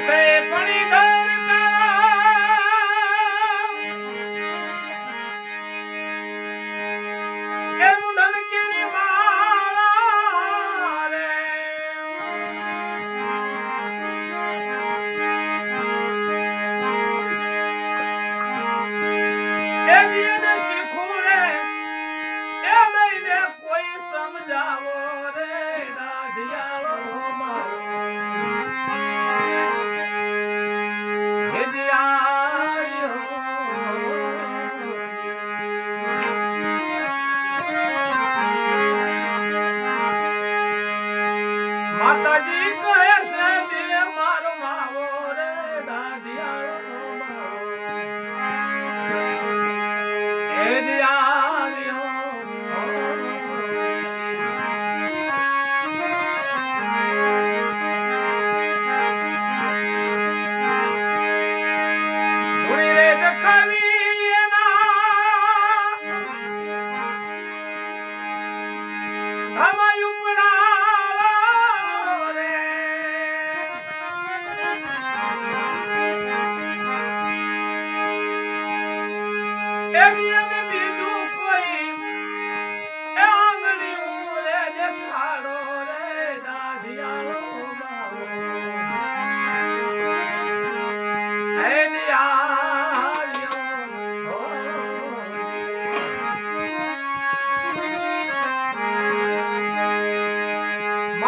say Yeah.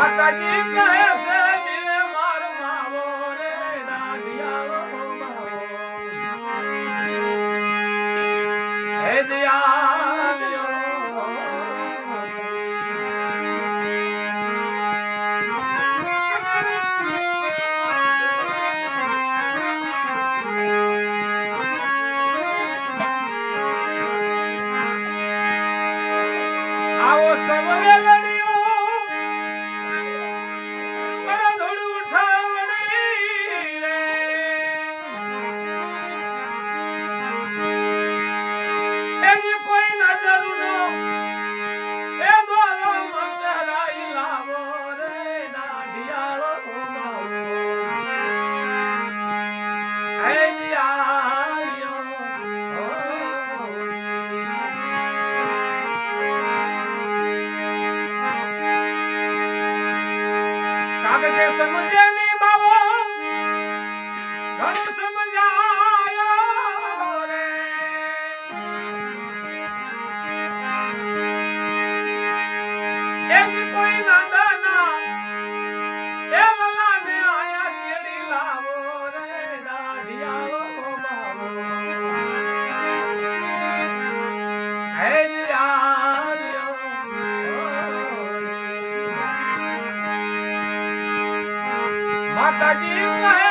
માતાજી કહે છે જે માર માવો રે દાદિયાવો હે દિયા આવો સવરે લડી गणेश मुझे निभाओ गणेश Mata de